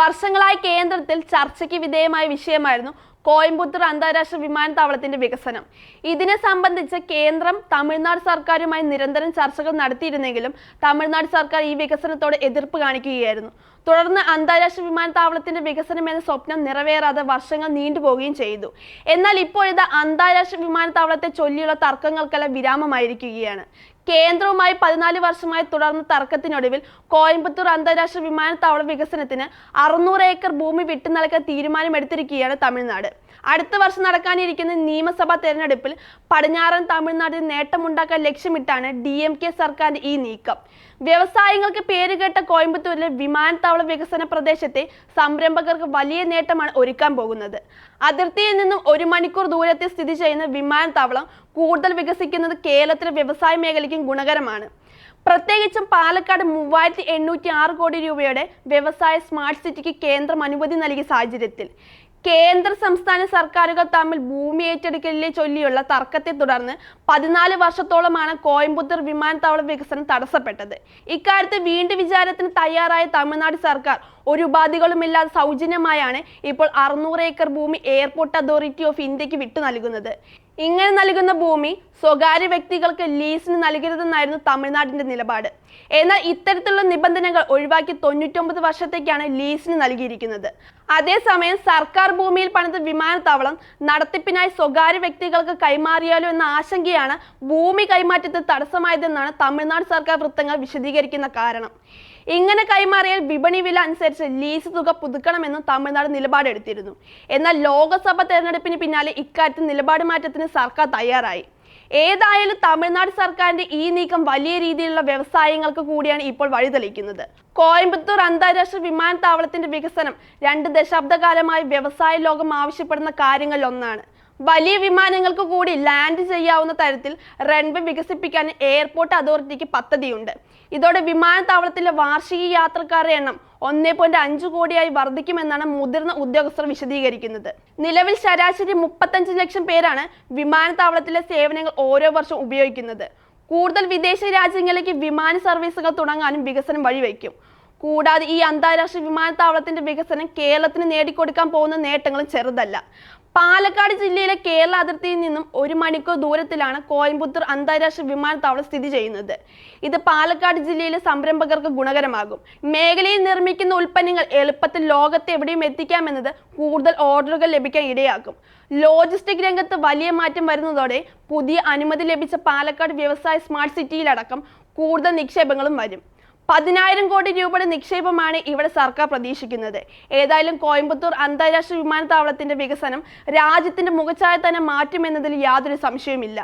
വർഷങ്ങളായി കേന്ദ്രത്തിൽ ചർച്ചയ്ക്ക് വിധേയമായ വിഷയമായിരുന്നു കോയമ്പത്തൂർ അന്താരാഷ്ട്ര വിമാനത്താവളത്തിന്റെ വികസനം. ഇതിനെ സംബന്ധിച്ച് കേന്ദ്രം തമിഴ്നാട് സർക്കാരുമായി നിരന്തരം ചർച്ചകൾ നടത്തിയിരുന്നെങ്കിലും തമിഴ്നാട് സർക്കാർ ഈ വികസനത്തോട് എതിർപ്പ് കാണിക്കുകയായിരുന്നു. തുടർന്ന് അന്താരാഷ്ട്ര വിമാനത്താവളത്തിന്റെ വികസനം എന്ന സ്വപ്നം നിറവേറാതെ വർഷങ്ങൾ നീണ്ടുപോവുകയും ചെയ്തു. എന്നാൽ ഇപ്പോഴത്തെ അന്താരാഷ്ട്ര വിമാനത്താവളത്തെ ചൊല്ലിയുള്ള തർക്കങ്ങൾക്കെല്ലാം വിരാമമായിരിക്കുകയാണ്. കേന്ദ്രവുമായി പതിനാല് വർഷമായി തുടർന്ന തർക്കത്തിനൊടുവിൽ കോയമ്പത്തൂർ അന്താരാഷ്ട്ര വിമാനത്താവള വികസനത്തിന് അറുന്നൂറ് ഏക്കർ ഭൂമി വിട്ടു നൽകാൻ തീരുമാനമെടുത്തിരിക്കുകയാണ് തമിഴ്നാട്. അടുത്ത വർഷം നടക്കാനിരിക്കുന്ന നിയമസഭാ തെരഞ്ഞെടുപ്പിൽ പടിഞ്ഞാറൻ തമിഴ്നാട്ടിൽ നേട്ടമുണ്ടാക്കാൻ ലക്ഷ്യമിട്ടാണ് ഡി എം കെ സർക്കാരിന്റെ ഈ നീക്കം. വ്യവസായങ്ങൾക്ക് പേരുകേട്ട കോയമ്പത്തൂരിലെ വിമാനത്താവള വികസന പ്രദേശത്തെ സംരംഭകർക്ക് വലിയ നേട്ടമാണ് ഒരുക്കാൻ പോകുന്നത്. അതിർത്തിയിൽ നിന്നും ഒരു മണിക്കൂർ ദൂരത്തിൽ സ്ഥിതി ചെയ്യുന്ന വിമാനത്താവളം കൂടുതൽ വികസിക്കുന്നത് കേരളത്തിലെ വ്യവസായ മേഖലയ്ക്കും ഗുണകരമാണ്. പ്രത്യേകിച്ചും പാലക്കാട് മൂവായിരത്തി എണ്ണൂറ്റി ആറ് കോടി രൂപയുടെ വ്യവസായ സ്മാർട്ട് സിറ്റിക്ക് കേന്ദ്രം അനുമതി നൽകിയ സാഹചര്യത്തിൽ. കേന്ദ്ര സംസ്ഥാന സർക്കാരുകൾ തമ്മിൽ ഭൂമി ഏറ്റെടുക്കലിനെ ചൊല്ലിയുള്ള തർക്കത്തെ തുടർന്ന് പതിനാല് വർഷത്തോളമാണ് കോയമ്പത്തൂർ വിമാനത്താവള വികസനം തടസ്സപ്പെട്ടത്. ഇക്കാര്യത്തിൽ വീണ്ടും വിചാരത്തിന് തയ്യാറായ തമിഴ്നാട് സർക്കാർ ഒരു ഉപാധികളുമില്ലാതെ സൗജന്യമായാണ് ഇപ്പോൾ അറുന്നൂറ് ഏക്കർ ഭൂമി എയർപോർട്ട് അതോറിറ്റി ഓഫ് ഇന്ത്യയ്ക്ക് വിട്ടു നൽകുന്നത്. ഇങ്ങനെ നൽകുന്ന ഭൂമി സ്വകാര്യ വ്യക്തികൾക്ക് ലീസിന് നൽകരുതെന്നായിരുന്നു തമിഴ്നാടിന്റെ നിലപാട്. എന്നാൽ ഇത്തരത്തിലുള്ള നിബന്ധനകൾ ഒഴിവാക്കി തൊണ്ണൂറ്റൊമ്പത് വർഷത്തേക്കാണ് ലീസിന് നൽകിയിരിക്കുന്നത്. അതേസമയം സർക്കാർ ഭൂമിയിൽ പണിത വിമാനത്താവളം നടത്തിപ്പിനായി സ്വകാര്യ വ്യക്തികൾക്ക് കൈമാറിയാലോ എന്ന ആശങ്കയാണ് ഭൂമി കൈമാറ്റത്തിൽ തടസ്സമായതെന്നാണ് തമിഴ്നാട് സർക്കാർ വൃത്തങ്ങൾ വിശദീകരിക്കുന്ന കാരണം. ഇങ്ങനെ കൈമാറിയാൽ വിപണി വില അനുസരിച്ച് ലീസ് തുക പുതുക്കണമെന്നും തമിഴ്നാട് നിലപാടെടുത്തിരുന്നു എന്നാൽ ലോക്സഭ തെരഞ്ഞെടുപ്പിന് പിന്നാലെ ഇക്കാര്യത്തിൽ നിലപാട് മാറ്റത്തിന് സർക്കാർ തയ്യാറായി. ഏതായാലും തമിഴ്നാട് സർക്കാരിന്റെ ഈ നീക്കം വലിയ രീതിയിലുള്ള വ്യവസായങ്ങൾക്ക് കൂടിയാണ് ഇപ്പോൾ വഴിതെളിക്കുന്നത്. കോയമ്പത്തൂർ അന്താരാഷ്ട്ര വിമാനത്താവളത്തിന്റെ വികസനം രണ്ട് ദശാബ്ദകാലമായി വ്യവസായ ലോകം ആവശ്യപ്പെടുന്ന കാര്യങ്ങളിൽ ഒന്നാണ് വലിയ വിമാനങ്ങൾക്ക് കൂടി ലാൻഡ് ചെയ്യാവുന്ന തരത്തിൽ റൺവേ വികസിപ്പിക്കാൻ എയർപോർട്ട് അതോറിറ്റിക്ക് പദ്ധതിയുണ്ട്. ഇതോടെ വിമാനത്താവളത്തിലെ വാർഷിക യാത്രക്കാരുടെ എണ്ണം ഒന്നേ പോയിന്റ് അഞ്ച് കോടിയായി വർദ്ധിക്കുമെന്നാണ് മുതിർന്ന ഉദ്യോഗസ്ഥർ വിശദീകരിക്കുന്നത്. നിലവിൽ ശരാശരി മുപ്പത്തഞ്ച് ലക്ഷം പേരാണ് വിമാനത്താവളത്തിലെ സേവനങ്ങൾ ഓരോ വർഷം ഉപയോഗിക്കുന്നത്. കൂടുതൽ വിദേശ രാജ്യങ്ങളിലേക്ക് വിമാന സർവീസുകൾ തുടങ്ങാനും വികസനം വഴിവെക്കും. കൂടാതെ ഈ അന്താരാഷ്ട്ര വിമാനത്താവളത്തിന്റെ വികസനം കേരളത്തിന് നേടിക്കൊടുക്കാൻ പോകുന്ന നേട്ടങ്ങളും ചെറുതല്ല. പാലക്കാട് ജില്ലയിലെ കേരള അതിർത്തിയിൽ നിന്നും ഒരു മണിക്കൂർ ദൂരത്തിലാണ് കോയമ്പത്തൂർ അന്താരാഷ്ട്ര വിമാനത്താവളം സ്ഥിതി ചെയ്യുന്നത്. ഇത് പാലക്കാട് ജില്ലയിലെ സംരംഭകർക്ക് ഗുണകരമാകും. മേഖലയിൽ നിർമ്മിക്കുന്ന ഉൽപ്പന്നങ്ങൾ എളുപ്പത്തിൽ ലോകത്ത് എവിടെയും എത്തിക്കാമെന്നത് കൂടുതൽ ഓർഡറുകൾ ലഭിക്കാൻ ഇടയാക്കും. ലോജിസ്റ്റിക് രംഗത്ത് വലിയ മാറ്റം വരുന്നതോടെ പുതിയ അനുമതി ലഭിച്ച പാലക്കാട് വ്യവസായ സ്മാർട്ട് സിറ്റിയിലടക്കം കൂടുതൽ നിക്ഷേപങ്ങളും വരും. പതിനായിരം കോടി രൂപയുടെ നിക്ഷേപമാണ് ഇവിടെ സർക്കാർ പ്രതീക്ഷിക്കുന്നത്. ഏതായാലും കോയമ്പത്തൂർ അന്താരാഷ്ട്ര വിമാനത്താവളത്തിന്റെ വികസനം രാജ്യത്തിന്റെ മുഖച്ഛായ തന്നെ മാറ്റുമെന്നതിൽ യാതൊരു സംശയവുമില്ല.